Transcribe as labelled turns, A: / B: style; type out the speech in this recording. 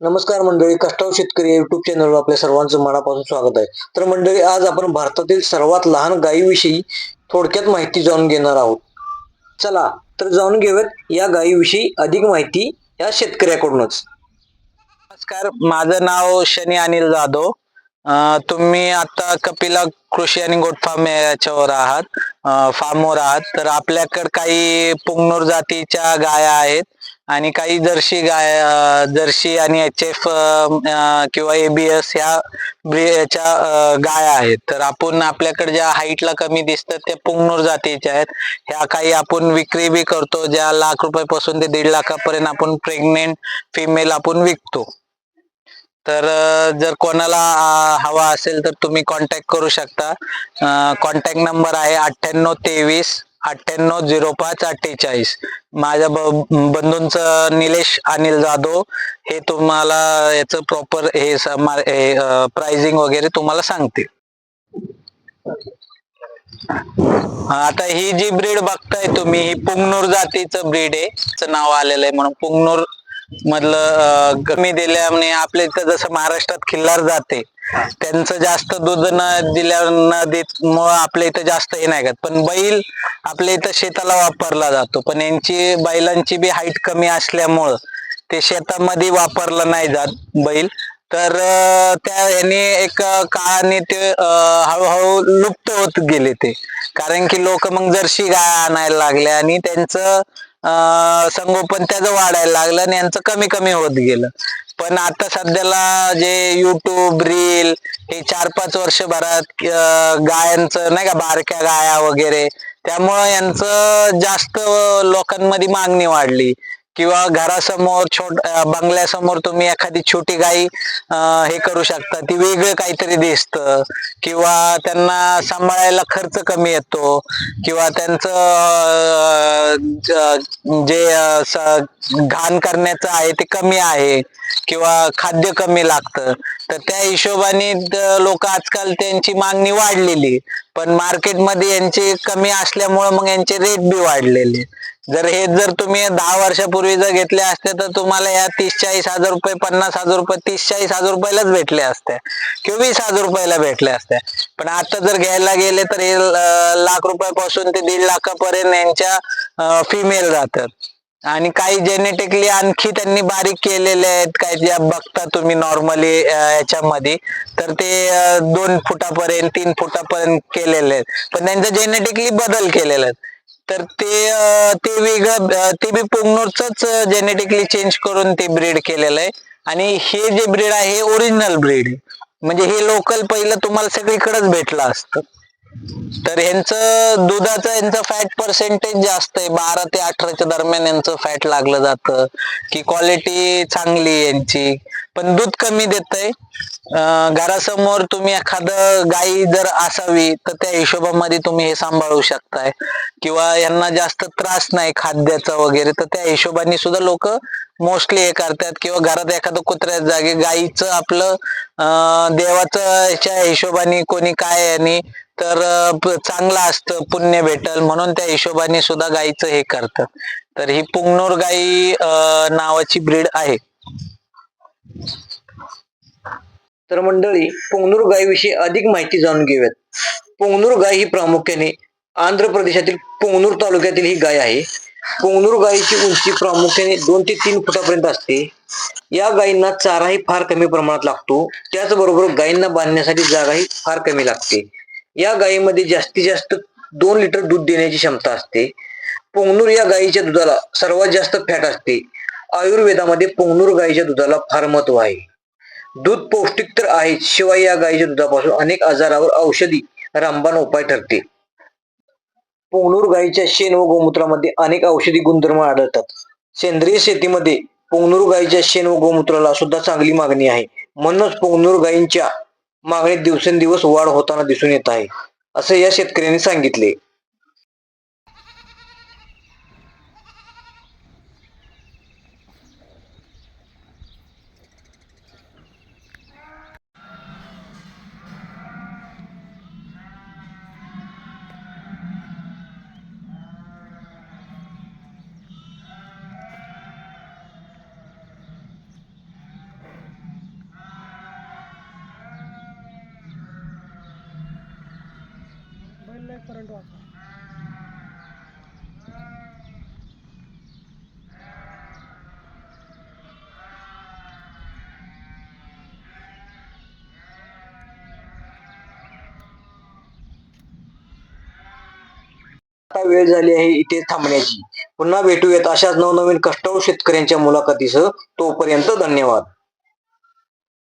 A: नमस्कार मंडळी कष्टाव शेतकरी युट्यूब चॅनलवर आपल्या सर्वांचं मनापासून स्वागत आहे. तर मंडळी आज आपण भारतातील सर्वात लहान गायीविषयी थोडक्यात माहिती जाणून घेणार आहोत. चला तर जाणून घेऊयात या गायीविषयी अधिक माहिती या शेतकऱ्याकडूनच.
B: नमस्कार माझं नाव शनी अनिल जाधव. तुम्ही आता कपिला कृषी आणि गोट फार्म याच्यावर आहात. फार्मवर आहात. तर आपल्याकडे काही पुंगनूर जातीच्या गाया आहेत. आणि काही जर्सी गाय जर्सी आणि एच एफ किंवा एबीएस ह्या ब्रियाच्या गाय आहेत. तर आपण आपल्याकडे ज्या हाईटला कमी दिसतात त्या पुंगनूर जातीच्या आहेत. ह्या काही आपण विक्री बी करतो ज्या लाख रुपयापासून ते दीड लाखापर्यंत आपण प्रेग्नेंट फिमेल आपण विकतो. तर जर कोणाला हवा असेल तर तुम्ही कॉन्टॅक्ट करू शकता. कॉन्टॅक्ट नंबर आहे अठ्ठ्याण्णव तेवीस अठ्ठ्याण्णव झिरो पाच अठ्ठेचाळीस. माझ्या बंधूंचं निलेश अनिल जाधव हे तुम्हाला याचं प्रॉपर हे प्राइसिंग वगैरे तुम्हाला सांगतील. आता ही जी ब्रीड बघताय तुम्ही ही पुंगनूर जातीचं ब्रीड आहे. तिचं नाव आलेलं आहे म्हणून पुंगनूर मधलं अं, कमी दिल्याने आपल्या इथं जसं महाराष्ट्रात खिल्लार जाते त्यांचं जास्त दूध न दिल्या न देत आपल्या इथं जास्त हे नाही करत पण बैल आपल्या इथं शेताला वापरला जातो पण यांची बैलांची बी हाईट कमी असल्यामुळं ते शेतामध्ये वापरलं नाही जात बैल. तर त्या यांनी एक काळाने ते हळूहळू लुप्त होत गेले ते. कारण की लोक मग जर्सी गाय आणायला लागले आणि त्यांचं संगोपन त्याचं वाढायला लागलं आणि यांचं कमी कमी होत गेलं. पण आता सध्याला जे युट्यूब रील हे चार पाच वर्षभरात भरात गायांचं नाही का बारक्या गाया वगैरे त्यामुळं यांचं जास्त लोकांमध्ये मागणी वाढली. किंवा घरासमोर छोट बंगल्यासमोर तुम्ही एखादी छोटी गाई हे करू शकता. ती वेगळं काहीतरी दिसत. किंवा त्यांना सांभाळायला खर्च कमी येतो. किंवा त्यांचं जे घाण करण्याचं आहे ते कमी आहे. किंवा खाद्य कमी लागतं. तर त्या हिशोबाने लोक आजकाल त्यांची मागणी वाढलेली. पण मार्केटमध्ये यांची कमी असल्यामुळे मग यांचे रेट बी वाढलेले. जर हे जर तुम्ही दहा वर्षापूर्वी जर घेतले असते तर तुम्हाला या तीस चाळीस हजार रुपये पन्नास हजार रुपये तीस चाळीस हजार रुपयालाच भेटले असते. किंवा वीस हजार रुपयाला भेटले असते. पण आता जर घ्यायला गेले तर हे लाख रुपयापासून ते दीड लाखापर्यंत यांच्या फिमेल जातात आणि काही जेनेटिकली आणखी त्यांनी बारीक केलेले आहेत काही ज्या बघता तुम्ही नॉर्मली याच्यामध्ये तर ते दोन फुटापर्यंत तीन फुटापर्यंत केलेले आहेत. पण त्यांचं जेनेटिकली बदल केलेले आहेत. तर ते ते वेगळं ते बी पोंगनोरच जेनेटिकली चेंज करून ते ब्रीड केलेलं आहे. आणि हे जे ब्रीड आहे हे ओरिजिनल ब्रीड म्हणजे हे लोकल पहिलं तुम्हाला सगळीकडेच भेटलं असतं. तर यांचं दुधाचं यांचं फॅट पर्सेंटेज जास्त आहे. बारा ते अठराच्या दरम्यान यांचं फॅट लागलं जातं. की क्वालिटी चांगली आहे यांची पण दूध कमी देत आहे घरासमोर तुम्ही एखादं गाई जर असावी तर त्या हिशोबामध्ये तुम्ही हे सांभाळू शकताय. किंवा यांना जास्त त्रास नाही खाद्याचा वगैरे तर त्या हिशोबाने सुद्धा लोक मोस्टली हे करतात. किंवा घरात एखादं कुत्र्या जागे गाईचं आपलं अं, देवाचं ह्याच्या हिशोबाने कोणी काय आणि तर चांगलं असतं पुण्य भेटल म्हणून त्या हिशोबाने सुद्धा गायीचं हे करतं. तर ही पुंगनूर गाई नावाची ब्रीड आहे.
A: तर मंडळी पुंगनूर गायीविषयी अधिक माहिती जाणून घेऊयात. पोंगनूर गाय ही प्रामुख्याने आंध्र प्रदेशातील पोंगनूर तालुक्यातील ही गाय आहे. पुंगनूर गायीची उंची प्रामुख्याने दोन ते तीन फुटापर्यंत असते. या गायींना चाराही फार कमी प्रमाणात लागतो. त्याचबरोबर गायींना बांधण्यासाठी जागाही फार कमी लागते. या गायीमध्ये जास्तीत जास्त दोन लिटर दूध देण्याची क्षमता असते. पोंगनूर या गायीच्या दुधाला सर्वात जास्त फॅट असते. आयुर्वेदामध्ये पोंगनूर गायीच्या दुधाला फार महत्त्व आहे. दूध पौष्टिक तर आहेच शिवाय या गायीच्या दुधापासून अनेक आजारावर औषधी रामबाण उपाय ठरते. पोंगनूर गायीच्या शेण व गोमूत्रामध्ये अनेक औषधी गुणधर्म आढळतात. सेंद्रिय शेतीमध्ये पोंगनूर गायीच्या शेण व गोमूत्राला सुद्धा चांगली मागणी आहे. म्हणूनच पोंगनूर गायींच्या मागणीत दिवसेंदिवस वाढ होताना दिसून येत आहे असे या शेतकऱ्यांनी सांगितले.
C: वगैरे करंट वाचा
A: आता वेळ झाली आहे इथे थांबण्याची. पुन्हा भेटूयात अशाच नवनवीन कष्टाऊ शेतकऱ्यांच्या मुलाखतीसह. तोपर्यंत धन्यवाद.